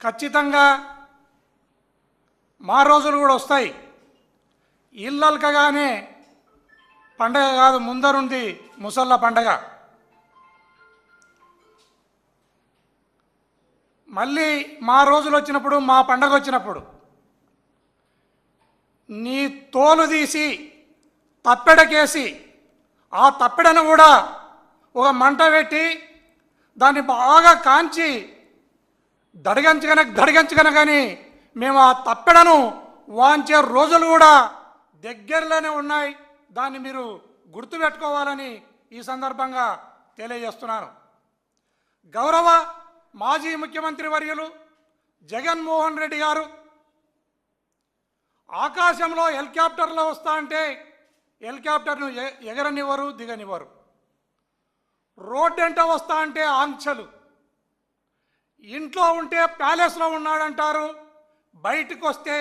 ఖచ్చితంగా మా రోజులు కూడా వస్తాయి. ఇల్లల్కగానే పండగ కాదు ముందరుంది ముసళ్ళ పండగ. మళ్ళీ మా రోజులు వచ్చినప్పుడు మా పండగ వచ్చినప్పుడు నీ తోలు తీసి తప్పెడకేసి ఆ తప్పెడను కూడా ఒక మంట పెట్టి దాన్ని బాగా కాంచి దడిగంచగన దడిగంచగన కానీ మేము ఆ తప్పెడను వాంచే రోజులు కూడా దగ్గరలోనే ఉన్నాయి. దాన్ని మీరు గుర్తుపెట్టుకోవాలని ఈ సందర్భంగా తెలియజేస్తున్నాను. గౌరవ మాజీ ముఖ్యమంత్రి వర్యులు జగన్మోహన్ రెడ్డి గారు ఆకాశంలో హెలికాప్టర్లో వస్తా అంటే హెలికాప్టర్ను ఎగరనివ్వరు దిగనివ్వరు. రోడ్డు ఎంట వస్తా అంటే ఆంక్షలు. ఇంట్లో ఉంటే ప్యాలెస్లో ఉన్నాడంటారు. బయటకు వస్తే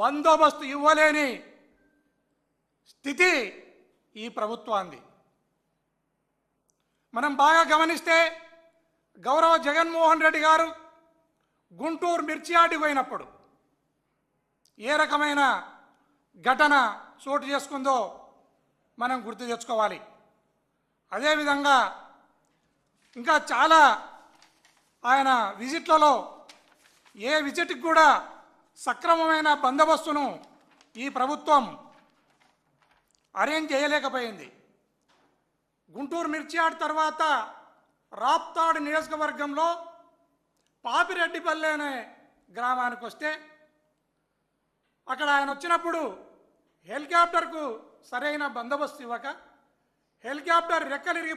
బందోబస్తు ఇవ్వలేని స్థితి ఈ ప్రభుత్వాన్ని మనం బాగా గమనిస్తే గౌరవ జగన్మోహన్ రెడ్డి గారు గుంటూరు మిర్చియాటికి పోయినప్పుడు ఏ రకమైన ఘటన చోటు చేసుకుందో మనం గుర్తు తెచ్చుకోవాలి. అదేవిధంగా ఇంకా చాలా ఆయన విజిట్లలో ఏ విజిట్కి కూడా సక్రమమైన బందోబస్తును ఈ ప్రభుత్వం అరేంజ్ చేయలేకపోయింది. గుంటూరు మిర్చియాడ్ తర్వాత రాప్తాడు నియోజకవర్గంలో పాపిరెడ్డిపల్లె అనే గ్రామానికి వస్తే అక్కడ ఆయన వచ్చినప్పుడు హెలికాప్టర్కు సరైన బందోబస్తు ఇవ్వక హెలికాప్టర్ రెక్కలు ఇరిగిపో